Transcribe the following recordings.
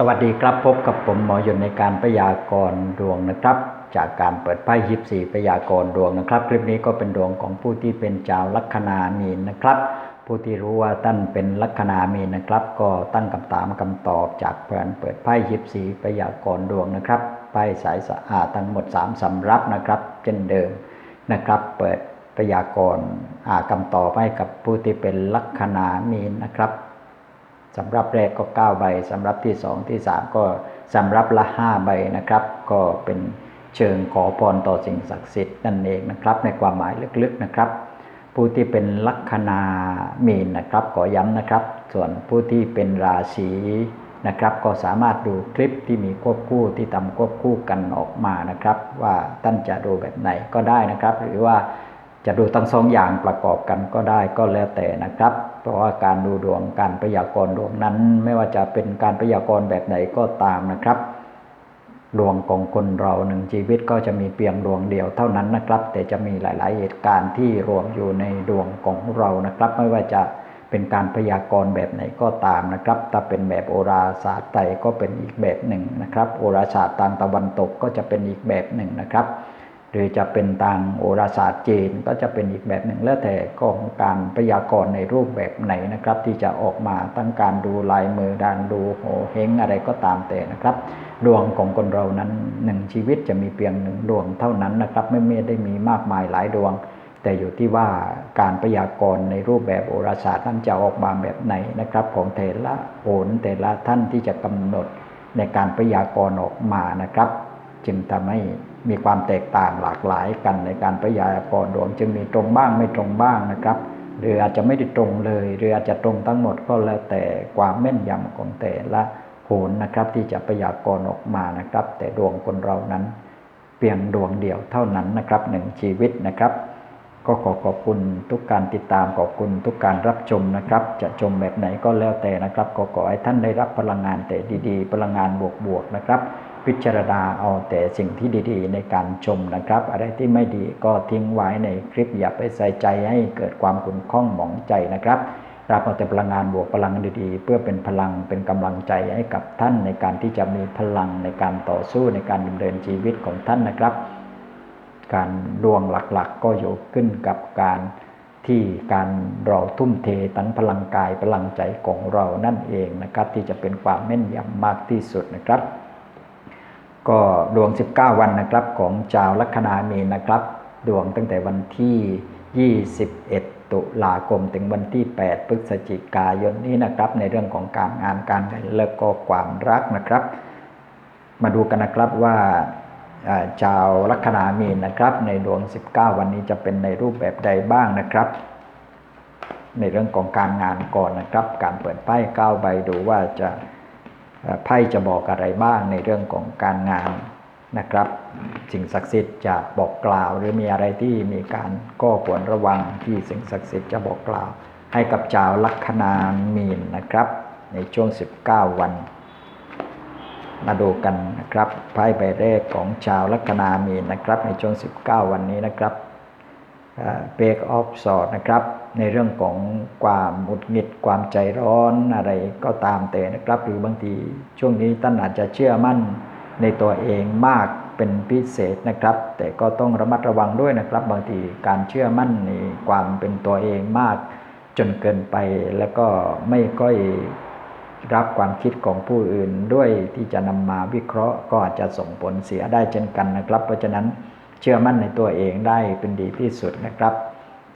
สวัสดีครับพบกับผมหมอยนในการพยากรณ์ดวงนะครับ จากการเปิดไพ่ยิบสี่พยากรณ์ดวงนะครับ คลิปนี้ก็เป็นดวงของผู้ที่เป็นชาวลัคนามีนนะครับ ผู้ที่รู้ว่าท่านเป็นลัคนามีนนะครับ ก็ตั้งคำถามคำตอบจากการเปิดไพ่ยิบสี่พยากรณ์ดวงนะครับไพ่สายสะอาดทั้งหมด 3สำรับนะครับเช่นเดิมนะครับ เปิดพยากรณ์อ่าคำตอบให้กับผู้ที่เป็นลัคนามีนนะครับ สำรับแรกก็ 9 ใบสำรับที่ 2 ที่ 3 ก็สำรับละ 5 ใบนะครับ ก็เป็นเชิงขอพรต่อสิ่งศักดิ์สิทธิ์นั่นเองนะครับ ในความหมายลึกๆนะครับ ผู้ที่เป็นลัคนามีนนะครับขอย้ำนะครับ ส่วนผู้ที่เป็นราศีนะครับ ก็สามารถดูคลิปที่มีควบคู่ที่ทำควบคู่กันออกมานะครับ ว่าท่านจะดูแบบไหนก็ได้นะครับ หรือว่า จะดูทั้งสองอย่างประกอบกันก็ได้ก็แล้วแต่นะครับ เพราะว่าการดูดวงการพยากรณ์ดวงนั้น ไม่ว่าจะเป็นการพยากรณ์แบบไหนก็ตามนะครับดวงของคนเราหนึ่งชีวิตก็จะมีเพียงดวงเดียวเท่านั้นนะครับ แต่จะมีหลาย ๆ เหตุการณ์ที่รวมอยู่ในดวงของเรานะครับ ไม่ว่าจะเป็นการพยากรณ์แบบไหนก็ตามนะครับ ถ้าเป็นแบบโอราศาสตร์ไทยก็เป็นอีกแบบหนึ่งนะครับ โอราศาสตร์ทางตะวันตกก็จะเป็นอีกแบบหนึ่งนะครับ หรือจะเป็นทางโอราศาสตร์จีนก็จะเป็นอีกแบบหนึ่งแล้วแต่ของการพยากรณ์ในรูปแบบไหนนะครับ ที่จะออกมาตั้งการดูลายมือการดูโหเฮงอะไรก็ตามแต่นะครับ ดวงของคนเรานั้นหนึ่งชีวิตจะมีเพียงหนึ่งดวงเท่านั้นนะครับ ไม่ไม่ได้มีมากมายหลายดวง แต่อยู่ที่ว่าการพยากรณ์ในรูปแบบโอราศาสตร์นั้นจะออกมาแบบไหนนะครับ ของแต่ละโหนแต่ละท่านที่จะกำหนดในการพยากรณ์ออกมานะครับ จึงทำให้มีความแตกต่างหลากหลายกันในการพยากรณ์ดวงจึงมีตรงบ้างไม่ตรงบ้างนะครับ หรืออาจจะไม่ได้ตรงเลย หรืออาจจะตรงทั้งหมดก็แล้วแต่ความแม่นยำของแต่ละโหนนะครับ ที่จะพยากรณ์ออกมานะครับ แต่ดวงคนเรานั้น เพียงดวงเดียวเท่านั้นนะครับหนึ่งชีวิตนะครับ ก็ขอขอบคุณทุกการติดตามขอบคุณทุกการรับชมนะครับ จะชมแบบไหนก็แล้วแต่นะครับก็ขอให้ท่านได้รับพลังงานแต่ดีๆ พลังงานบวกๆนะครับพิจารณาเอาแต่สิ่งที่ดีๆ ในการชมนะครับ อะไรที่ไม่ดีก็ทิ้งไว้ในคลิปอย่าไปใส่ใจให้เกิดความขุ่นข้องหมองใจนะครับรับเอาแต่พลังงานบวกพลังดีๆ เพื่อเป็นพลังเป็นกำลังใจให้กับท่านในการที่จะมีพลังในการต่อสู้ในการดำเนินชีวิตของท่านนะครับ การดวงหลักๆก็อยู่ขึ้นกับการที่การเราทุ่มเททั้งพลังกายพลังใจของเรานั่นเองนะครับ ที่จะเป็นความแม่นยำมากที่สุดนะครับ ก็ดวง 19 วันนะครับของชาวลัคนามีนนะครับ ดวงตั้งแต่วันที่ 21 ตุลาคมถึงวันที่ 8 พฤศจิกายนนี้นะครับ ในเรื่องของการงานการเงินและก็ความรักนะครับ มาดูกันนะครับว่าชาวลัคนามีนนะครับ ในดวง 19 วันนี้จะเป็นในรูปแบบใดบ้างนะครับ ในเรื่องของการงานก่อนนะครับ การเปิดไพ่9ใบดูว่าจะ ไพ่จะบอกอะไรบ้างในเรื่องของการงานนะครับสิ่งศักดิ์สิทธิ์จะบอกกล่าว หรือมีอะไรที่มีการก็ควรระวังที่สิ่งศักดิ์สิทธิ์จะบอกกล่าว ให้กับชาวลัคนามีนนะครับ ในช่วง 19 วัน มาดูกันนะครับไพ่ใบแรกของชาวลัคนามีนนะครับ ในช่วง 19 วันนี้นะครับเบรกออฟสอดนะครับ ในเรื่องของความหมุดหงิดความใจร้อนอะไรก็ตามแต่นะครับ หรือบางทีช่วงนี้ท่านอาจจะเชื่อมั่นในตัวเองมากเป็นพิเศษนะครับ แต่ก็ต้องระมัดระวังด้วยนะครับ บางทีการเชื่อมั่นในความเป็นตัวเองมาก จนเกินไปแล้วก็ไม่ค่อยรับความคิดของผู้อื่นด้วยที่จะนำมาวิเคราะห์ก็อาจจะส่งผลเสียได้เช่นกันนะครับ เพราะฉะนั้นเชื่อมั่นในตัวเองได้เป็นดีที่สุดนะครับ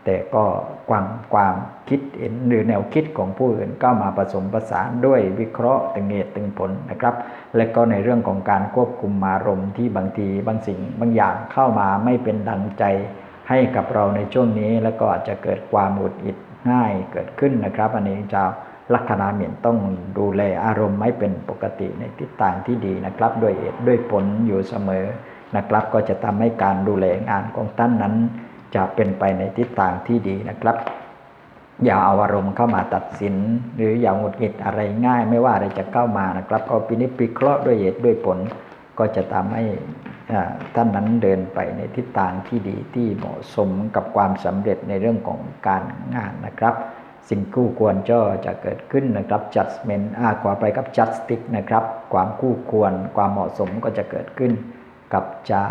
แต่ก็ความความคิดเห็นหรือแนวคิดของผู้อื่นก็มาผสมผสานด้วยวิเคราะห์ตึงเหตุตึงผลนะครับ และก็ในเรื่องของการควบคุมอารมณ์ที่บางทีบางสิ่งบางอย่างเข้ามาไม่เป็นดังใจให้กับเราในช่วงนี้ แล้วก็อาจจะเกิดความหงุดหงิดง่ายเกิดขึ้นนะครับ อันนี้จะลัคนาเมียนต้องดูแลอารมณ์ไม่เป็นปกติในทิศทางที่ดีนะครับ ด้วยเหตุด้วยผลอยู่เสมอนะครับ ก็จะทำให้การดูแลงานของท่านนั้น จะเป็นไปในทิศทางที่ดีนะครับ อย่าเอาอารมณ์เข้ามาตัดสิน หรืออย่าหงุดหงิดอะไรง่าย ไม่ว่าอะไรจะเข้ามานะครับก็พินิจพิเคราะห์ด้วยเหตุด้วยผล ก็จะทำให้ท่านนั้นเดินไปในทิศทางที่ดีที่เหมาะสมกับความสำเร็จในเรื่องของการงานนะครับสิ่งคู่ควรก็จะเกิดขึ้นนะครับ judgment อ่ากว่าไปกับ justice นะครับ ความคู่ควร ความเหมาะสมก็จะเกิดขึ้น กับเจ้า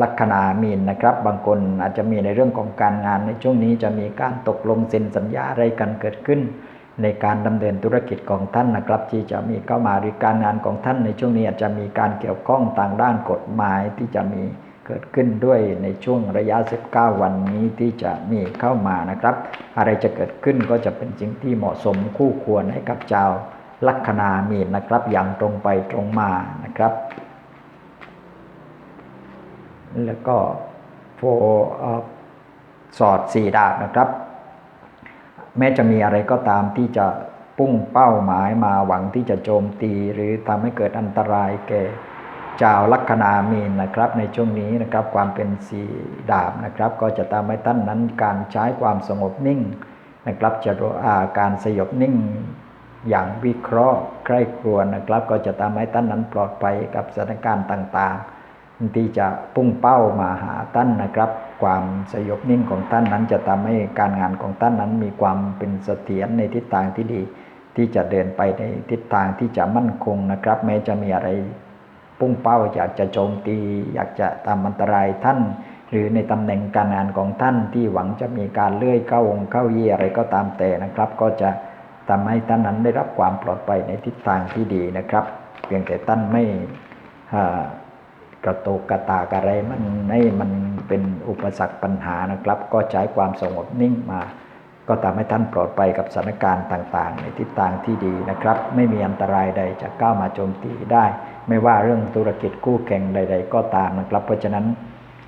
ลัคนามีนนะครับ บางคนอาจจะมีในเรื่องของการงานในช่วงนี้จะมีการตกลงเซ็นสัญญาอะไรกันเกิดขึ้น ในการดำเนินธุรกิจของท่านนะครับ ที่จะมีเข้ามาหรือการงานของท่านในช่วงนี้อาจจะมีการเกี่ยวข้องทางด้านกฎหมายที่จะมีเกิดขึ้นด้วยในช่วงระยะ 19 วันนี้ที่จะมีเข้ามานะครับ อะไรจะเกิดขึ้นก็จะเป็นสิ่งที่เหมาะสมคู่ควรให้กับเจ้าลัคนามีนนะครับ อย่างตรงไปตรงมานะครับ แล้วก็โฟสอดสี่ดาบนะครับ แม้จะมีอะไรก็ตามที่จะพุ่งเป้าหมายมาหวังที่จะโจมตี หรือทำให้เกิดอันตรายแก่เจ้าลัคนามีนนะครับ ในช่วงนี้นะครับความเป็นสีดาบนะครับ ก็จะตามให้ท่านนั้นการใช้ความสงบนิ่งนะครับจะาการสยบนิ่งอย่างวิเคราะห์ใกล้ครวนนะครับ ก็จะทำให้ท่านนั้นปลอดภัยกับสถานการณ์ต่างๆ ที่จะพุ่งเป้ามาหาท่านนะครับ ความสยบนิ่งของท่านนั้นจะทำให้การงานของท่านนั้นมีความเป็นเสถียรในทิศทางที่ดี ที่จะเดินไปในทิศทางที่จะมั่นคงนะครับ แม้จะมีอะไรพุ่งเป้าอยากจะโจมตี อยากจะทำอันตรายท่าน หรือในตำแหน่งการงานของท่านที่หวังจะมีการเลื่อยเข้าองค์เข้าเยี่อะไรก็ตามแต่นะครับ ก็จะทำให้ท่านนั้นได้รับความปลอดภัยในทิศทางที่ดีนะครับ เพียงแต่ท่านไม่ กระโตกกระตากอะไรมันให้มันเป็นอุปสรรคปัญหานะครับ ก็ใช้ความสงบนิ่งมา ก็ทำให้ท่านปลอดภัยกับสถานการณ์ต่าง ๆ ในทิศทางที่ดีนะครับ ไม่มีอันตรายใดจะก้าวมาโจมตีได้ ไม่ว่าเรื่องธุรกิจคู่แข่งใด ๆ ก็ตามนะครับ เพราะฉะนั้น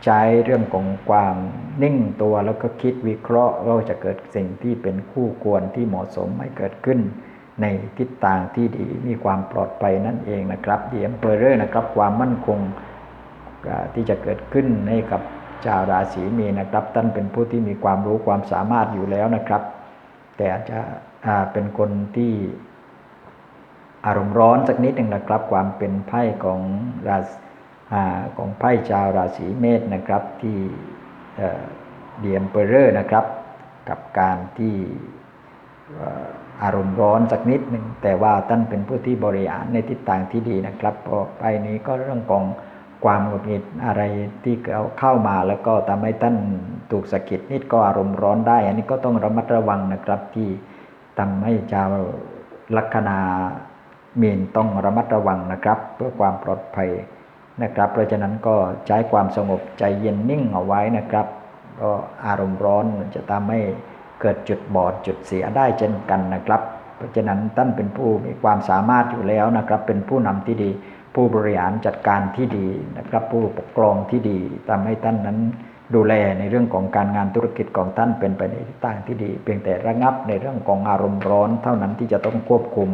ใช้เรื่องของความนิ่งตัวแล้วก็คิดวิเคราะห์ว่าจะเกิดสิ่งที่เป็นคู่ควรที่เหมาะสมให้เกิดขึ้น ในทิศทางที่ดีมีความปลอดภัยนั่นเองนะครับเดียมเปอร์เรอร์นะครับความมั่นคง ที่จะเกิดขึ้นให้กับชาวราศีมีนะครับท่านเป็นผู้ที่มีความรู้ความสามารถอยู่แล้วนะครับ แต่อาจจะเป็นคนที่อารมณ์ร้อนสักนิดหนึ่งนะครับ ความเป็นไพ่ของราศีของไพ่ชาวราศีเมษนะครับที่เดียมเปอร์เรอร์นะครับ กับการที่อารมณ์ร้อนสักนิดหนึ่งแต่ว่าท่านเป็นผู้ที่บริหารในทิศทางที่ดีนะครับพอไปนี้ก็เรื่องของ ความหงุดหงิดอะไรที่เข้ามาแล้วก็ทำให้ท่านถูกสะกิดนิดก็อารมณ์ร้อนได้ อันนี้ก็ต้องระมัดระวังนะครับที่ทำให้ชาวลัคนาเมีนต้องระมัดระวังนะครับ เพื่อความปลอดภัยนะครับ เพราะฉะนั้นก็ใช้ความสงบใจเย็นนิ่งเอาไว้นะครับก็อารมณ์ร้อนมันจะทำให้เกิดจุดบอดจุดเสียได้เช่นกันนะครับ เพราะฉะนั้นท่านเป็นผู้มีความสามารถอยู่แล้วนะครับ เป็นผู้นำที่ดี ผู้บริหารจัดการที่ดีนะครับ ผู้ปกครองที่ดีทำให้ท่านนั้นดูแลในเรื่องของการงานธุรกิจของท่านเป็นไปในทิศทางที่ดี เพียงแต่ระงับในเรื่องของอารมณ์ร้อน เท่านั้นที่จะต้องควบคุม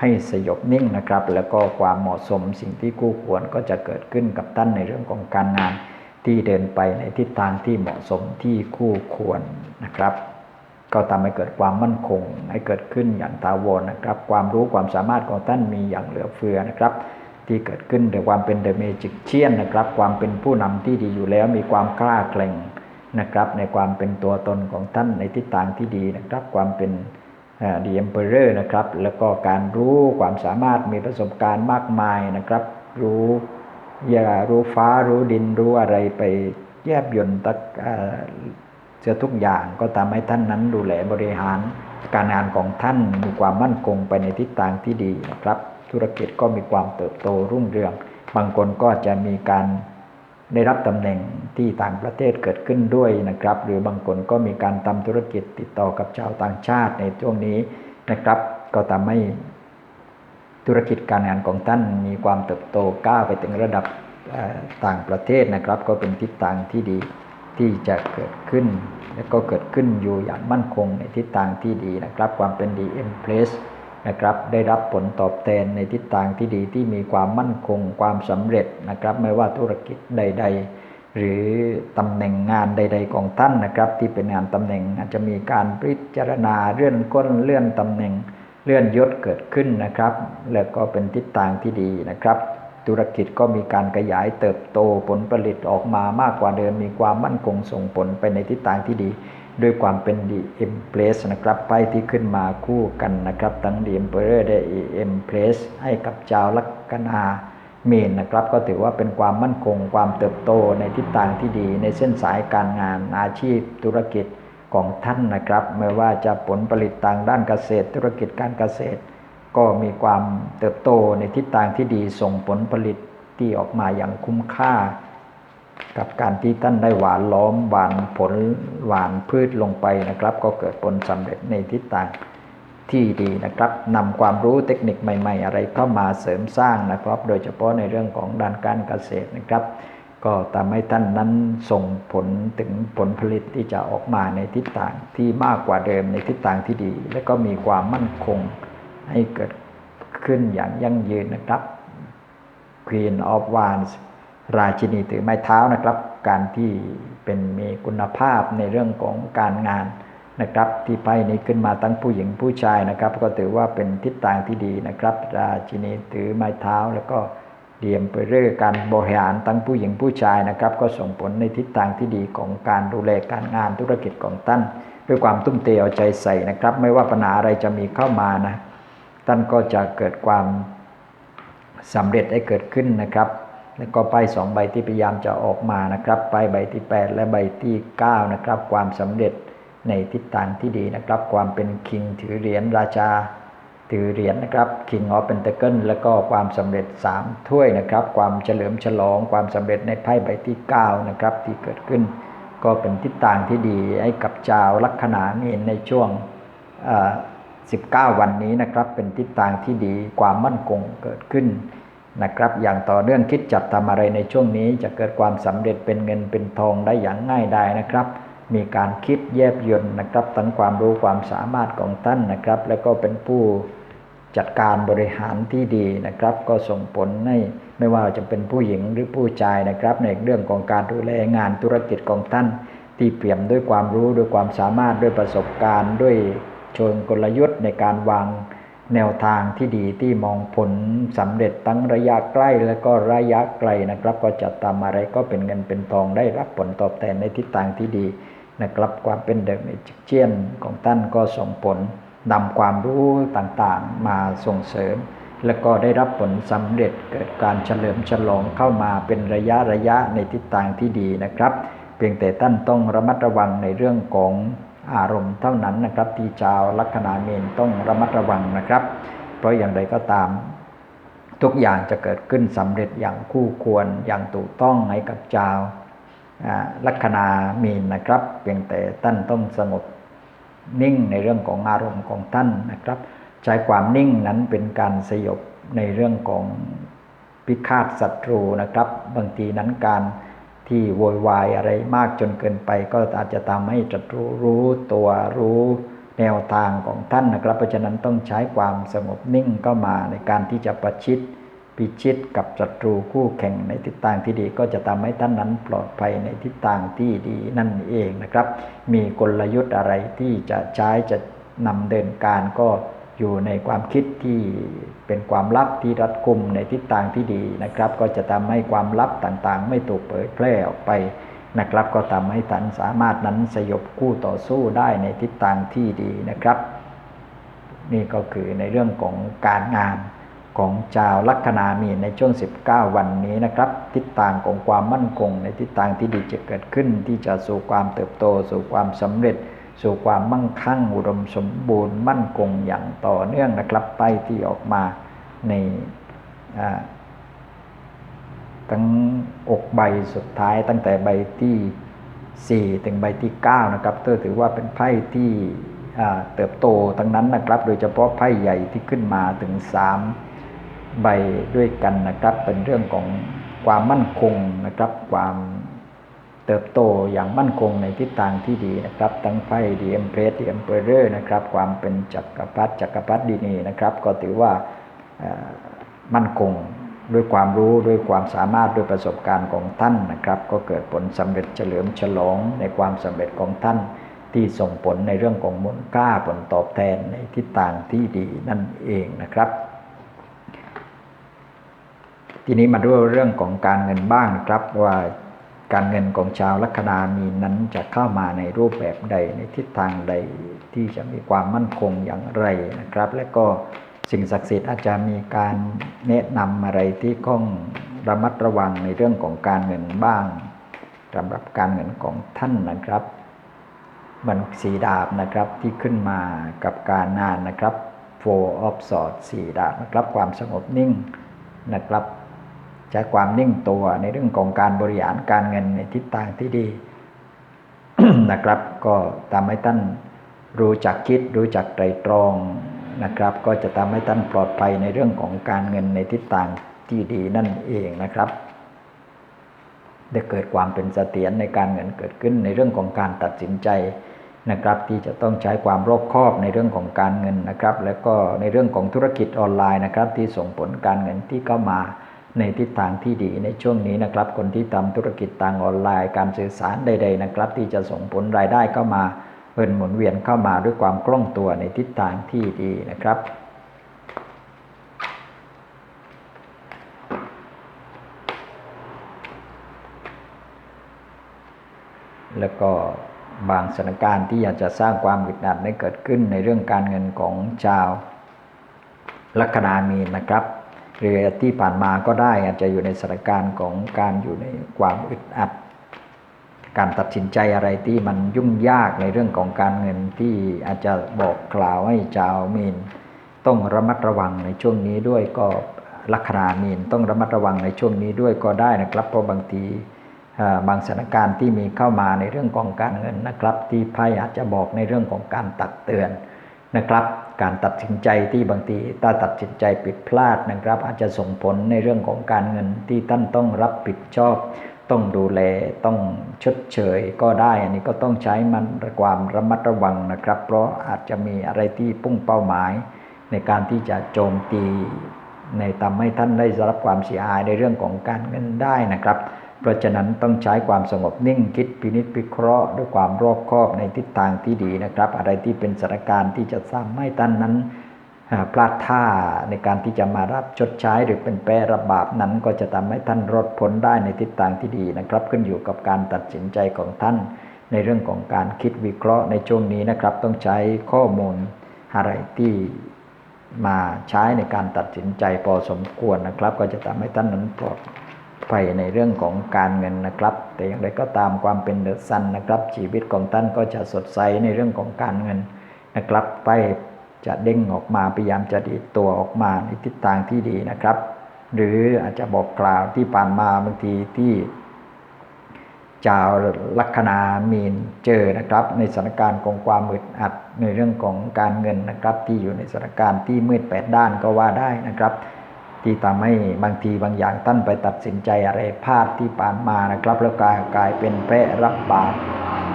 ให้สยบนิ่งนะครับ แล้วก็ความเหมาะสมสิ่งที่คู่ควรก็จะเกิดขึ้นกับท่านในเรื่องของการงานที่เดินไปในทิศทางที่เหมาะสมที่คู่ควรนะครับ ก็ทำให้เกิดความมั่นคง ให้เกิดขึ้นอย่างตาวรนะครับ ความรู้ความสามารถของท่านมีอย่างเหลือเฟือนะครับ ที่เกิดขึ้นแต่ความเป็นเดอะเมจิกเชียนนะครับ ความเป็นผู้นำที่ดีอยู่แล้วมีความกล้าแกร่งนะครับ ในความเป็นตัวตนของท่านในทิศทางที่ดีนะครับ ความเป็นดีเอ็มเปอร์นะครับ แล้วก็การรู้ความสามารถมีประสบการณ์มากมายนะครับ รู้อย่ารู้ฟ้ารู้ดินรู้อะไรไปแยบยนต์ตักเสียทุกอย่างก็ทำให้ท่านนั้นดูแลบริหารการงานของท่านมีความมั่นคงไปในทิศทางที่ดีนะครับ ธุรกิจก็มีความเติบโตรุ่งเรือง บางคนก็จะมีการได้รับตำแหน่งที่ต่างประเทศเกิดขึ้นด้วยนะครับ หรือบางคนก็มีการทำธุรกิจติดต่อกับชาวต่างชาติในช่วงนี้นะครับ ก็ทำให้ธุรกิจการงานของท่านมีความเติบโตก้าวไปถึงระดับต่างประเทศนะครับ ก็เป็นทิศทางที่ดีที่จะเกิดขึ้น และก็เกิดขึ้นอยู่อย่างมั่นคงในทิศทางที่ดีนะครับ ความเป็นดีเอ็มเพลส นะครับได้รับผลตอบแทนในทิศทางที่ดีที่มีความมั่นคงความสำเร็จนะครับ ไม่ว่าธุรกิจใด ๆ หรือตำแหน่งงานใด ๆ ของท่านนะครับ ที่เป็นงานตำแหน่งอาจจะมีการพิจารณาเลื่อนก้นเลื่อนตำแหน่งเลื่อนยศเกิดขึ้นนะครับ แล้วก็เป็นทิศทางที่ดีนะครับธุรกิจก็มีการขยายเติบโตผลผลิตออกมามากกว่าเดิมมีความมั่นคงส่งผลไปในทิศทางที่ดี ด้วยความเป็นดีเอ็มเพลสนะครับไพ่ที่ขึ้นมาคู่กันนะครับทั้งดีเอ็มเพลได้เอ็มเพลสให้กับเจ้าลัคนาเมนนะครับ ก็ถือว่าเป็นความมั่นคง ความเติบโตในทิศทางที่ดี ในเส้นสายการงานอาชีพธุรกิจของท่านนะครับ ไม่ว่าจะผลผลิตทางด้านเกษตร ธุรกิจการเกษตร ก็มีความเติบโตในทิศทางที่ดีส่งผลผลิตที่ออกมาอย่างคุ้มค่า กับการที่ท่านได้หวานล้อมหวานผลหวานพืชลงไปนะครับ ก็เกิดผลสำเร็จในทิศทางที่ดีนะครับนำความรู้เทคนิคใหม่ ๆ อะไรเข้ามาเสริมสร้างนะครับ โดยเฉพาะในเรื่องของด้านการเกษตรนะครับ ก็ทำให้ท่านนั้นส่งผลถึงผลผลิตที่จะออกมาในทิศทางที่มากกว่าเดิมในทิศทางที่ดี และก็มีความมั่นคงให้เกิดขึ้นอย่างยั่งยืนนะครับ Queen of Wands ราชินีถือไม้เท้านะครับ การที่เป็นมีคุณภาพในเรื่องของการงานนะครับ ที่ไพ่นี้ขึ้นมาทั้งผู้หญิงผู้ชายนะครับ ก็ถือว่าเป็นทิศทางที่ดีนะครับ ราชินีถือไม้เท้าแล้วก็เดียมไปเรื่อยการบริหารทั้งผู้หญิงผู้ชายนะครับ ก็ส่งผลในทิศทางที่ดีของการดูแลการงานธุรกิจของท่านด้วยความตุ้มเตเอาใจใส่นะครับ ไม่ว่าปัญหาอะไรจะมีเข้ามานะท่านก็จะเกิดความสำเร็จให้เกิดขึ้นนะครับ แล้วก็ไปสองใบที่พยายามจะออกมานะครับไปใบที่ 8 และใบที่ 9 นะครับ ความสำเร็จในทิศทางที่ดีนะครับ ความเป็นคิงถือเหรียญราชาถือเหรียญนะครับ King of Pentacle แล้วก็ความสำเร็จ 3 ถ้วยนะครับ ความเฉลิมฉลองความสำเร็จในไพ่ใบที่ 9 นะครับ ที่เกิดขึ้น ก็เป็นทิศทางที่ดีให้กับชาวลัคนาเมนในช่วง 19 วันนี้นะครับ เป็นทิศทางที่ดีความมั่นคงเกิดขึ้น นะครับ อย่างต่อเนื่องคิดจัดทำอะไรในช่วงนี้จะเกิดความสำเร็จเป็นเงินเป็นทองได้อย่างง่ายดายนะครับ มีการคิดแยบยนต์นะครับทั้งความรู้ความสามารถของท่านนะครับ แล้วก็เป็นผู้จัดการบริหารที่ดีนะครับ ก็ส่งผลให้ไม่ว่าจะเป็นผู้หญิงหรือผู้ชายนะครับ ในเรื่องของการดูแลงานธุรกิจของท่าน ที่เปี่ยมด้วยความรู้ด้วยความสามารถด้วยประสบการณ์ ด้วยเชิงกลยุทธ์ในการวาง แนวทางที่ดีที่มองผลสำเร็จทั้งระยะใกล้และก็ระยะไกลนะครับ ก็จะทำอะไรก็เป็นเงินเป็นทองได้รับผลตอบแทนในทิศทางที่ดีนะครับความเป็นเดิมเจียนของท่านก็ส่งผลนำความรู้ต่างๆมาส่งเสริม แล้วก็ได้รับผลสำเร็จเกิดการเฉลิมฉลองเข้ามาเป็นระยะระยะในทิศทางที่ดีนะครับ เพียงแต่ท่านต้องระมัดระวังในเรื่องของ อารมณ์เท่านั้นนะครับที่ชาวลัคนาเมนต้องระมัดระวังนะครับ เพราะอย่างไรก็ตาม ทุกอย่างจะเกิดขึ้นสำเร็จอย่างคู่ควรอย่างถูกต้องให้กับชาวลัคนาเมนนะครับ เพียงแต่ท่านต้องสงบนิ่งในเรื่องของอารมณ์ของท่านนะครับ ใช้ความนิ่งนั้นเป็นการสยบในเรื่องของพิฆาตศัตรูนะครับ บางทีนั้นการ ที่โวยวายอะไรมากจนเกินไป ก็อาจจะทำให้ศัตรูรู้ตัวรู้แนวทางของท่านนะครับ เพราะฉะนั้นต้องใช้ความสงบนิ่งเข้ามาในการที่จะประชิดพิชิตกับศัตรูคู่แข่งในทิศทางที่ดี ก็จะทำให้ท่านนั้นปลอดภัยในทิศทางที่ดีนั่นเองนะครับ มีกลยุทธ์อะไรที่จะใช้จะนำเดินการก็ อยู่ในความคิดที่เป็นความลับที่รัดกุมในทิศทางที่ดีนะครับ ก็จะทำให้ความลับต่างๆ ไม่ถูกเผยแพร่ออกไปนะครับ ก็ทำให้ท่านสามารถนั้นสยบคู่ต่อสู้ได้ในทิศทางที่ดีนะครับ นี่ก็คือในเรื่องของการงานของชาวลัคนามีในช่วง 19 วันนี้นะครับ ทิศทางของความมั่นคง ในทิศทางที่ดีจะเกิดขึ้นที่จะสู่ความเติบโตสู่ความสำเร็จ สู่ความมั่งคั่งอุดมสมบูรณ์มั่นคงอย่างต่อเนื่องนะครับไปที่ออกมาในทั้งอกใบสุดท้ายตั้งแต่ใบที่ 4 ถึงใบที่ 9 นะครับเตอถือว่าเป็นไพ่ที่เติบโตทั้งนั้นนะครับ โดยเฉพาะไพ่ใหญ่ที่ขึ้นมาถึง 3 ใบด้วยกันนะครับ เป็นเรื่องของความมั่นคงนะครับความ เติบโตอย่างมั่นคงในทิศทางที่ดีนะครับ ทั้งไพ่ดีเอ็มเพรสดีเอ็มเปอร์เรสนะครับ ความเป็นจักรพรรดิจักรพรรดินีนะครับ ก็ถือว่ามั่นคงด้วยความรู้ด้วยความสามารถด้วยประสบการณ์ของท่านนะครับ ก็เกิดผลสำเร็จเฉลิมฉลองในความสำเร็จของท่านที่ส่งผลในเรื่องของมูลค่าผลตอบแทนในทิศทางที่ดีนั่นเองนะครับ ทีนี้มาดูเรื่องของการเงินบ้างนะครับว่า การเงินของชาวลัคนามีนั้นจะเข้ามาในรูปแบบใดในทิศทางใดที่จะมีความมั่นคงอย่างไรนะครับ และก็สิ่งศักดิ์สิทธิ์อาจจะมีการแนะนำอะไรที่ข้องระมัดระวังในเรื่องของการเงินบ้างสำหรับการเงินของท่านนะครับมันสีดาบนะครับที่ขึ้นมากับการงานนะครับ four of swords สีดาบนะครับความสงบนิ่งนะครับ ใช้ความนิ่งตัวในเรื่องของการบริหารการเงินในทิศทางที่ดีนะครับ ก็ทำให้ท่านรู้จักคิดรู้จักไตรตรองนะครับ ก็จะทำให้ท่านปลอดภัยในเรื่องของการเงินในทิศทางที่ดีนั่นเองนะครับได้เกิดความเป็นเสถียรในการเงินเกิดขึ้นในเรื่องของการตัดสินใจนะครับ ที่จะต้องใช้ความรอบคอบในเรื่องของการเงินนะครับ แล้วก็ในเรื่องของธุรกิจออนไลน์นะครับ ที่ส่งผลการเงินที่เข้ามา ในทิศทางที่ดีในช่วงนี้นะครับ คนที่ทำธุรกิจทางออนไลน์การสื่อสารใด ๆนะครับ ที่จะส่งผลรายได้เข้ามาเงินหมุนเวียนเข้ามาด้วยความคล่องตัวในทิศทางที่ดีนะครับแล้วก็บางสถานการณ์ที่อยากจะสร้างความอึดอัดให้เกิดขึ้นในเรื่องการเงินของชาวลัคนามีนนะครับ หรือที่ผ่านมาก็ได้อาจจะอยู่ในสถานการณ์ของการอยู่ในความอึดอัด การตัดสินใจอะไรที่มันยุ่งยากในเรื่องของการเงินที่อาจจะบอกกล่าวให้ชาวมีน ต้องระมัดระวังในช่วงนี้ด้วยก็ลัคนามีนต้องระมัดระวังในช่วงนี้ด้วยก็ได้นะครับ เพราะบางทีบางสถานการณ์ที่มีเข้ามาในเรื่องของการเงินนะครับ ที่ไพ่อาจจะบอกในเรื่องของการตักเตือนนะครับ การตัดสินใจที่บางทีถ้าตัดสินใจผิดพลาดนะครับ อาจจะส่งผลในเรื่องของการเงินที่ท่านต้องรับผิดชอบ ต้องดูแลต้องชดเชยก็ได้ อันนี้ก็ต้องใช้มันความระมัดระวังนะครับ เพราะอาจจะมีอะไรที่พุ่งเป้าหมาย ในการที่จะโจมตี ในทำให้ท่านได้รับความเสียหายในเรื่องของการเงินได้นะครับ เพราะฉะนั้นต้องใช้ความสงบนิ่งคิดพินิจพิเคราะห์ด้วยความรอบคอบในทิศทางที่ดีนะครับ อะไรที่เป็นสถานการณ์ที่จะทำให้ท่านนั้นพลาดท่าในการที่จะมารับชดใช้หรือเป็นแปรระบาปนั้นก็จะทำให้ท่านรอดพ้นได้ในทิศทางที่ดีนะครับ ขึ้นอยู่กับการตัดสินใจของท่าน ในเรื่องของการคิดวิเคราะห์ในช่วงนี้นะครับ ต้องใช้ข้อมูลอะไรที่มาใช้ในการตัดสินใจพอสมควรนะครับ ก็จะทำให้ท่านนั้นปลอด ภัยในเรื่องของการเงินนะครับ แต่อย่างไรก็ตามความเป็นเดอะซันนะครับ ชีวิตของท่านก็จะสดใสในเรื่องของการเงินนะครับ ไปจะเด้งออกมาพยายามจะดีดตัวออกมาในทิศทางที่ดีนะครับ หรืออาจจะบอกกล่าวที่ผ่านมาบางทีที่ชาวลัคนามีนเจอนะครับ ในสถานการณ์ของความมืดอัดในเรื่องของการเงินนะครับ ที่อยู่ในสถานการณ์ที่มืดแปดด้านก็ว่าได้นะครับ ที่ทำให้บางทีบางอย่างท่านไปตัดสินใจอะไรพลาดที่ผ่านมานะครับ แล้วกลายกลายเป็นแพะรับบาป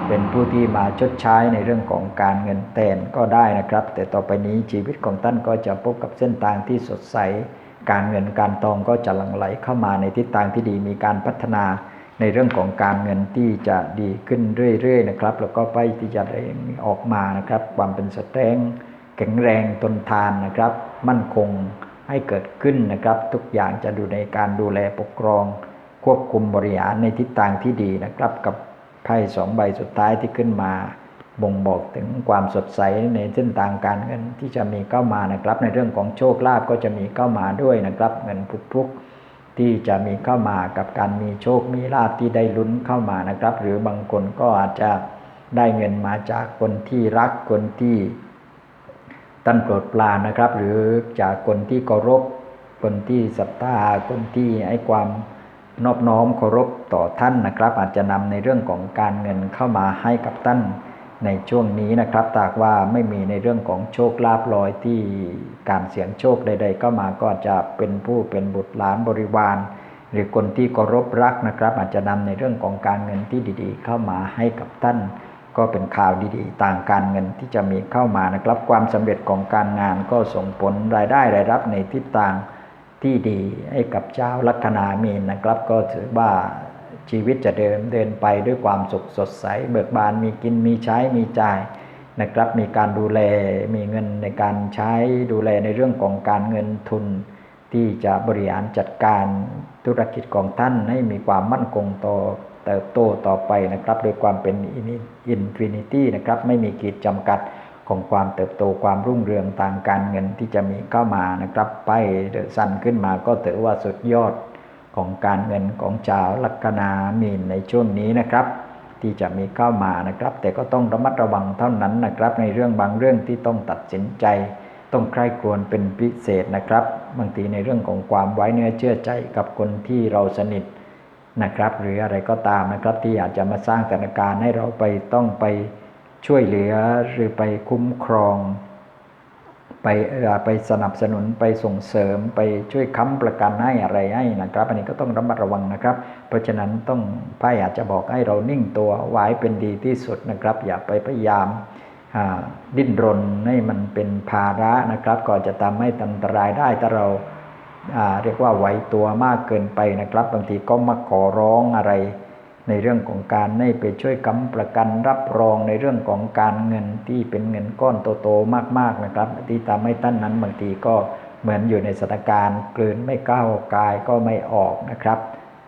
เป็นผู้ที่มาชดใช้ในเรื่องของการเงินแทนก็ได้นะครับ แต่ต่อไปนี้ชีวิตของท่านก็จะพบกับเส้นทางที่สดใส การเงินการทองก็จะหลั่งไหลเข้ามาในทิศทางที่ดีมีการพัฒนาในเรื่องของการเงินที่จะดีขึ้นเรื่อยๆนะครับ แล้วก็ไปที่จะได้ออกมานะครับ ความเป็นสแตงแข็งแรงทนทานนะครับ มั่นคง ให้เกิดขึ้นนะครับ ทุกอย่างจะดูในการดูแลปกครอง ควบคุมบริหารในทิศทางที่ดีนะครับ กับไพ่สองใบสุดท้ายที่ขึ้นมาบ่งบอกถึงความสดใสในเส้นทางการเงินที่จะมีเข้ามานะครับ ในเรื่องของโชคลาภก็จะมีเข้ามาด้วยนะครับ เงินพุกๆที่จะมีเข้ามากับการมีโชคมีลาภที่ได้ลุ้นเข้ามานะครับ หรือบางคนก็อาจจะได้เงินมาจากคนที่รักคนที่ ท่านโปรดปรานนะครับ หรือจากคนที่เคารพ คนที่ศรัทธาคนที่ให้ความนอบน้อมเคารพต่อท่านนะครับ อาจจะนำในเรื่องของการเงินเข้ามาให้กับท่านในช่วงนี้นะครับตากว่าไม่มีในเรื่องของโชคลาภลอยที่การเสี่ยงโชคใด ๆ ก็มาก็จะเป็นผู้เป็นบุตรหลานบริวาร หรือคนที่เคารพรักนะครับ อาจจะนำในเรื่องของการเงินที่ดี ๆ เข้ามาให้กับท่าน ก็เป็นข่าวดีๆ ต่างการเงินที่จะมีเข้ามานะครับ ความสำเร็จของการงานก็ส่งผลรายได้รายรับในทิศทางที่ดีให้กับเจ้าลัคนามีนนะครับ ก็ถือว่าชีวิตจะเดินเดินไปด้วยความสุขสดใส เบิกบานมีกินมีใช้มีจ่ายนะครับ มีการดูแลมีเงินในการใช้ดูแลในเรื่องของการเงินทุน ที่จะบริหารจัดการธุรกิจของท่านให้มีความมั่นคงต่อ เติบโตต่อไปนะครับ โดยความเป็นอินฟินิตี้นะครับ ไม่มีขีดจำกัดของความเติบโตความรุ่งเรืองทางการเงินที่จะมีเข้ามานะครับ ไปเดอะซันขึ้นมาก็ถือว่าสุดยอดของการเงินของชาวลัคนามีนในช่วงนี้นะครับ ที่จะมีเข้ามานะครับ แต่ก็ต้องระมัดระวังเท่านั้นนะครับ ในเรื่องบางเรื่องที่ต้องตัดสินใจ ต้องใคร่ครวญเป็นพิเศษนะครับ บางทีในเรื่องของความไว้เนื้อเชื่อใจกับคนที่เราสนิท นะครับ หรืออะไรก็ตามนะครับที่อาจจะมาสร้างสถานการณ์ให้เราไปต้องไปช่วยเหลือหรือไปคุ้มครอง ไปไปสนับสนุนไปส่งเสริมไปช่วยค้ำประกันให้อะไรให้นะครับ อันนี้ก็ต้องระมัดระวังนะครับ เพราะฉะนั้นต้องไพ่อาจจะบอกให้เรานิ่งตัวไว้เป็นดีที่สุดนะครับ อย่าไปพยายามดิ้นรนให้มันเป็นภาระนะครับ ก็จะทำให้อันตรายได้ถ้าเรา เรียกว่าไหวตัวมากเกินไปนะครับ บางทีก็มาขอร้องอะไร ในเรื่องของการให้ไปช่วยค้ำประกันรับรองในเรื่องของการเงินที่เป็นเงินก้อนโตๆมากๆนะครับ ที่ทำให้ท่านนั้นบางทีก็เหมือนอยู่ในสถานการณ์กลืนไม่ก้าวกายก็ไม่ออกนะครับ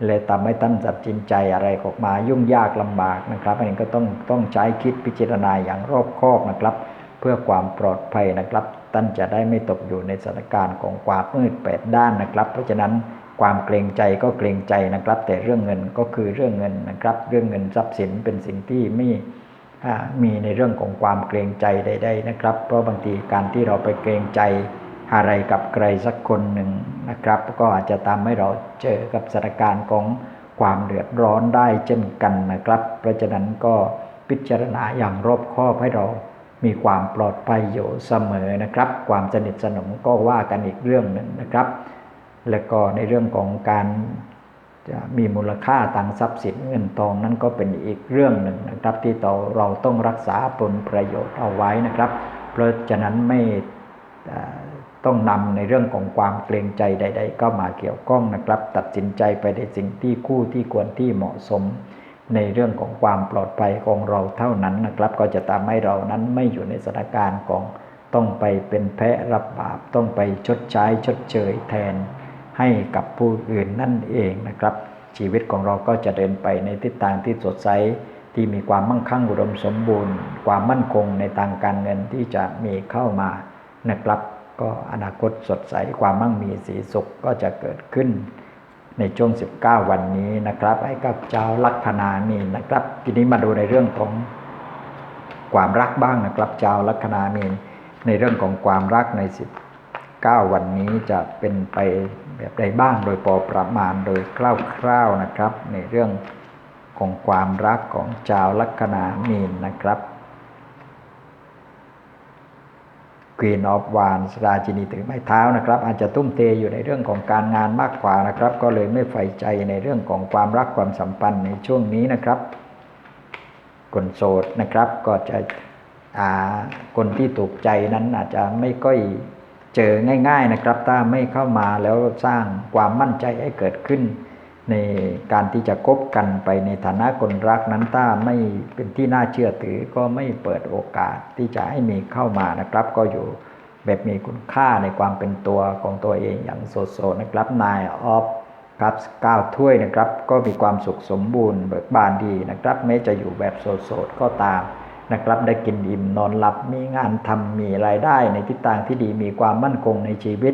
เลยทำให้ท่านตัดสินใจอะไรออกมายุ่งยากลำบากนะครับอันนี้ก็ต้องต้องใช้คิดพิจารณาอย่างรอบคอบนะครับ เพื่อความปลอดภัยนะครับ ท่านจะได้ไม่ตกอยู่ในสถานการณ์ของความมืดแปดด้านนะครับ เพราะฉะนั้นความเกรงใจก็เกรงใจนะครับ แต่เรื่องเงินก็คือเรื่องเงินนะครับ เรื่องเงินทรัพย์สินเป็นสิ่งที่ไม่มีในเรื่องของความเกรงใจใดๆนะครับ เพราะบางทีการที่เราไปเกรงใจอะไรกับใครสักคนหนึ่งนะครับ ก็อาจจะทำให้เราเจอกับสถานการณ์ของความเดือดร้อนได้เช่นกันนะครับ เพราะฉะนั้นก็พิจารณาอย่างรอบคอบให้เรา มีความปลอดภัยอยู่เสมอนะครับ ความสนิทสนมก็ว่ากันอีกเรื่องหนึ่งนะครับ แล้วก็ในเรื่องของการจะมีมูลค่าทางทรัพย์สินเงินทองนั้นก็เป็นอีกเรื่องหนึ่งนะครับ ที่เราต้องรักษาผลประโยชน์เอาไว้นะครับ เพราะฉะนั้นไม่ต้องนำในเรื่องของความเกรงใจใด ๆ ก็มาเกี่ยวข้องนะครับ ตัดสินใจไปในสิ่งที่คู่ที่ควรที่เหมาะสม ในเรื่องของความปลอดภัยของเราเท่านั้นนะครับ ก็จะทำให้เรานั้นไม่อยู่ในสถานการณ์ของต้องไปเป็นแพะรับบาปต้องไปชดใช้ชดเชยแทนให้กับผู้อื่นนั่นเองนะครับ ชีวิตของเราก็จะเดินไปในทิศทางที่สดใสที่มีความมั่งคั่งอุดมสมบูรณ์ ความมั่นคงในทางการเงินที่จะมีเข้ามานะครับ ก็อนาคตสดใสความมั่งมีสีสุขก็จะเกิดขึ้น ในช่วง 19 วันนี้นะครับให้กับเจ้าลัคนามีนนะครับ ทีนี้มาดูในเรื่องของความรักบ้างนะครับเจ้าลัคนามีนในเรื่องของความรักใน 19 วันนี้จะเป็นไปแบบใดบ้างโดยพอประมาณโดยคร่าวๆนะครับ ในเรื่องของความรักของชาวลัคนามีนนะครับ Queen of Wands ราชินีถือไม้เท้านะครับ อาจจะทุ่มเทอยู่ในเรื่องของการงานมากกว่านะครับ ก็เลยไม่ใฝ่ใจในเรื่องของความรักความสัมพันธ์ในช่วงนี้นะครับ คนโสดนะครับก็จะอาคนที่ถูกใจนั้นอาจจะไม่ค่อยเจอง่าย ๆนะครับ ถ้าไม่เข้ามาแล้วสร้างความมั่นใจให้เกิดขึ้น ในการที่จะคบกันไปในฐานะคนรักนั้นถ้าไม่เป็นที่น่าเชื่อถือก็ไม่เปิดโอกาสที่จะให้มีเข้ามานะครับ ก็อยู่แบบมีคุณค่าในความเป็นตัวของตัวเองอย่างโสดๆนะครับนายออฟครับก้าวถ้วยนะครับ ก็มีความสุขสมบูรณ์เบิกบานดีนะครับ แม้จะอยู่แบบโสดๆก็ตามนะครับ ได้กินอิ่มนอนหลับมีงานทำมีรายได้ในทิศทางที่ดีมีความมั่นคงในชีวิต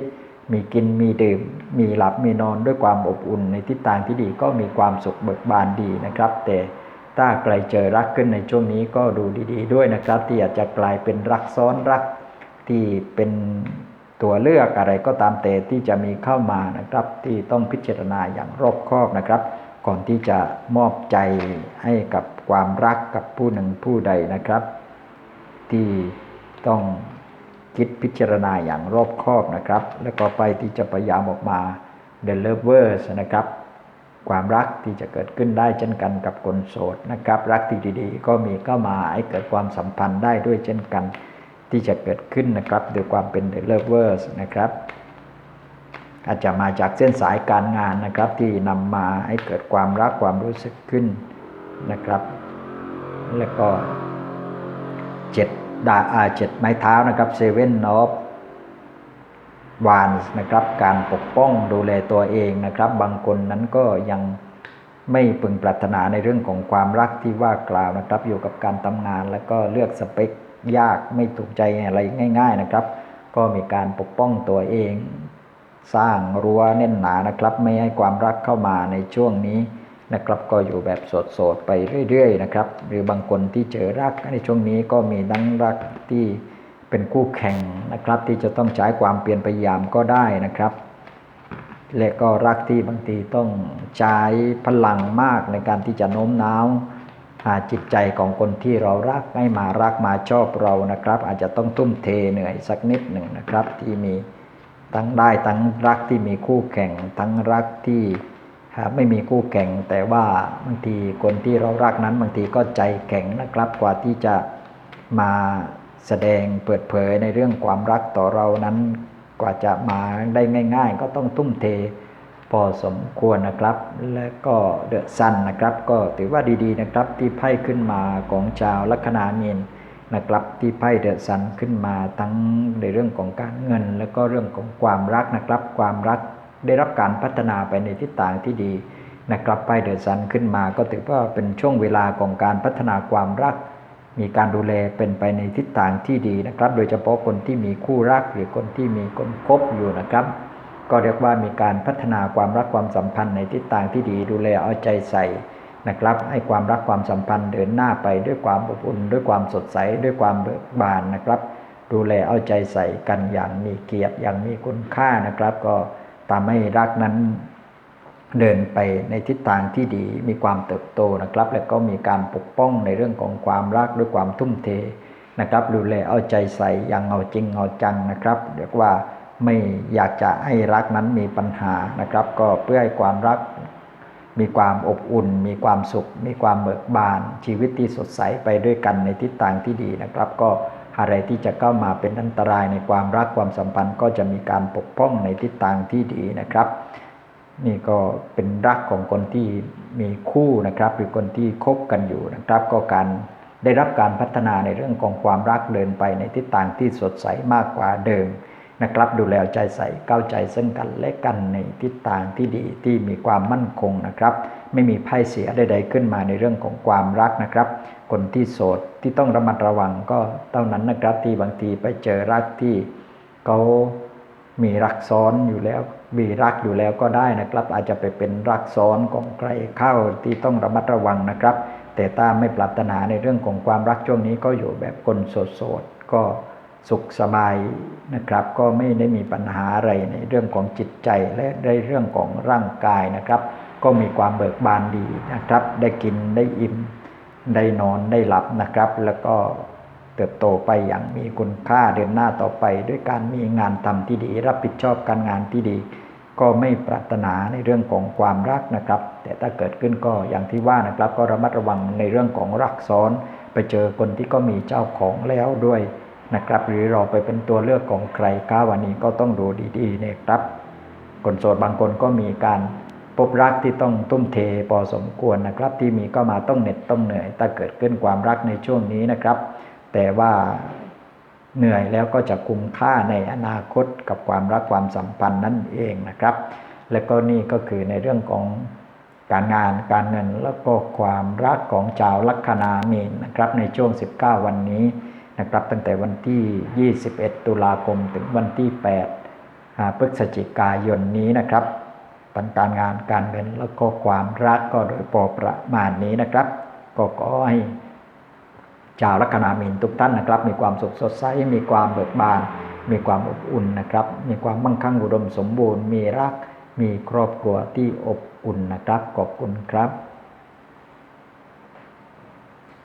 มีกินมีดื่ม มีหลับมีนอนด้วยความอบอุ่นในทิศทางที่ดีก็มีความสุขเบิกบานดีนะครับ แต่ถ้าใครเจอรักขึ้นในช่วงนี้ก็ดูดี ๆ ด้วยนะครับ ที่อาจจะกลายเป็นรักซ้อนรักที่เป็นตัวเลือกอะไรก็ตามแต่ที่จะมีเข้ามานะครับ ที่ต้องพิจารณาอย่างรอบคอบนะครับ ก่อนที่จะมอบใจให้กับความรักกับผู้หนึ่งผู้ใดนะครับ ที่ต้อง คิดพิจารณาอย่างรอบคอบนะครับ แล้วก็ไปที่จะพยายามออกมา The Lovers นะครับ ความรักที่จะเกิดขึ้นได้เช่นกันกับคนโสดนะครับ รักที่ดีๆ ก็มีเข้ามาให้เกิดความสัมพันธ์ได้ด้วยเช่นกันที่จะเกิดขึ้นนะครับโดยความเป็น The Lovers นะครับอาจจะมาจากเส้นสายการงานนะครับ ที่นำมาให้เกิดความรักความรู้สึกขึ้นนะครับ แล้วก็เจ็ด ดาอาเจ็ดไม้เท้านะครับเซเว่นออฟวานนะครับการปกป้องดูแลตัวเองนะครับ บางคนนั้นก็ยังไม่พึงปรารถนาในเรื่องของความรักที่ว่ากล่าวนะครับ อยู่กับการทำงานแล้วก็เลือกสเปคยากไม่ถูกใจอะไรง่าย ๆนะครับ ก็มีการปกป้องตัวเอง สร้างรั้วแน่นหนานะครับ ไม่ให้ความรักเข้ามาในช่วงนี้ นะครับก็อยู่แบบโสดๆไปเรื่อยๆนะครับหรือบางคนที่เจอรักในช่วงนี้ก็มีดังรักที่เป็นคู่แข่งนะครับ ที่จะต้องใช้ความเปลี่ยนพยายามก็ได้นะครับ และก็รักที่บางทีต้องใช้พลังมากในการที่จะโน้มน้าวหาจิตใจของคนที่เรารักให้มารักมาชอบเรานะครับ อาจจะต้องทุ่มเทเหนื่อยสักนิดหนึ่งนะครับ ที่มีทั้งได้ทั้งรักที่มีคู่แข่งทั้งรักที่ ไม่มีคู่แข่งแต่ว่าบางทีคนที่เรารักนั้นบางทีก็ใจแข็งนะครับกว่าที่จะมาแสดงเปิดเผยในเรื่องความรักต่อเรานั้นกว่าจะมาได้ง่าย ๆ ก็ต้องทุ่มเทพอสมควรนะครับ และก็เดอะซันนะครับ ก็ถือว่าดีๆนะครับที่ไพ่ขึ้นมาของชาวลัคนามีนนะครับที่ไพ่เดอะซันขึ้นมาทั้งในเรื่องของการเงิน และก็เรื่องของความรักนะครับ ความรัก ได้รับการพัฒนาไปในทิศทางที่ดีนะครับไพ่เดอะซันขึ้นมาก็ถือว่าเป็นช่วงเวลาของการพัฒนาความรัก มีการดูแลเป็นไปในทิศทางที่ดีนะครับ โดยเฉพาะคนที่มีคู่รักหรือคนที่มีคนคบอยู่นะครับ ก็เรียกว่ามีการพัฒนาความรักความสัมพันธ์ในทิศทางที่ดี ดูแลเอาใจใส่นะครับ ให้ความรักความสัมพันธ์เดินหน้าไปด้วยความอบอุ่นด้วยความสดใสด้วยความเบิกบานนะครับ ดูแลเอาใจใส่กันอย่างมีเกียรติอย่างมีคุณค่านะครับ ก็ ทำให้รักนั้นเดินไปในทิศทางที่ดีมีความเติบโตนะครับ และก็มีการปกป้องในเรื่องของความรักด้วยความทุ่มเทนะครับดูแลเอาใจใส่อย่างเอาจริงเอาจังนะครับเรียกว่าไม่อยากจะให้รักนั้นมีปัญหานะครับ ก็เพื่อให้ความรัก มีความอบอุ่น มีความสุข มีความเบิกบาน ชีวิตที่สดใสไปด้วยกันในทิศทางที่ดีนะครับ ก็ อะไรที่จะเข้ามาเป็นอันตรายในความรักความสัมพันธ์ก็จะมีการปกป้องในทิศทางที่ดีนะครับ นี่ก็เป็นรักของคนที่มีคู่นะครับหรือคนที่คบกันอยู่นะครับ ก็การได้รับการพัฒนาในเรื่องของความรักเดินไปในทิศทางที่สดใสมากกว่าเดิม นะครับ ดูแลใจใส่ก้าวใจซึ่งกันและกันในทิศทางที่ดีที่มีความมั่นคงนะครับ ไม่มีไพ่เสียใดๆขึ้นมาในเรื่องของความรักนะครับ คนที่โสดที่ต้องระมัดระวังก็เท่านั้นนะครับที่บางทีไปเจอรักที่เขามีรักซ้อนอยู่แล้วมีรักอยู่แล้วก็ได้นะครับ อาจจะไปเป็นรักซ้อนของใครเข้าที่ต้องระมัดระวังนะครับ แต่ถ้าไม่ปรารถนาในเรื่องของความรักช่วงนี้ก็อยู่แบบคนโสดๆก็ สุขสบายนะครับ ก็ไม่ได้มีปัญหาอะไรในเรื่องของจิตใจและในเรื่องของร่างกายนะครับ ก็มีความเบิกบานดีนะครับ ได้กินได้อิ่มได้นอนได้หลับนะครับ แล้วก็เติบโตไปอย่างมีคุณค่าเดินหน้าต่อไป ด้วยการมีงานทำที่ดี รับผิดชอบการงานที่ดี ก็ไม่ปรารถนาในเรื่องของความรักนะครับ แต่ถ้าเกิดขึ้นก็อย่างที่ว่านะครับ ก็ระมัดระวังในเรื่องของรักซ้อน ไปเจอคนที่ก็มีเจ้าของแล้วด้วย นะครับ หรือเราไปเป็นตัวเลือกของใครก้าวันนี้ก็ต้องดูดีๆนะครับคนโสดบางคนก็มีการพบรักที่ต้องทุ่มเทพอสมควรนะครับ ที่มีก็มาต้องเหน็ดต้องเหนื่อยถ้าเกิดขึ้นความรักในช่วงนี้นะครับ แต่ว่าเหนื่อยแล้วก็จะคุ้มค่าในอนาคตกับความรักความสัมพันธ์นั่นเองนะครับ และก็นี่ก็คือในเรื่องของการงานการเงินแล้วก็ความรักของชาวลัคนามีนนะครับในช่วง 19 วันนี้ นะครับตั้งแต่วันที่ 21 ตุลาคมถึงวันที่ 8 พฤศจิกายนนี้นะครับปันการงานการเงินแล้วก็ความรักก็โดยพอประมาณนี้นะครับ ก็ขอให้ชาวลัคนามีนทุกท่านนะครับ มีความสุขสดใสมีความเบิกบาน มีความอบอุ่นนะครับ มีความมั่งคั่งอุดมสมบูรณ์ มีรัก มีครอบครัวที่อบอุ่นนะครับขอบคุณครับ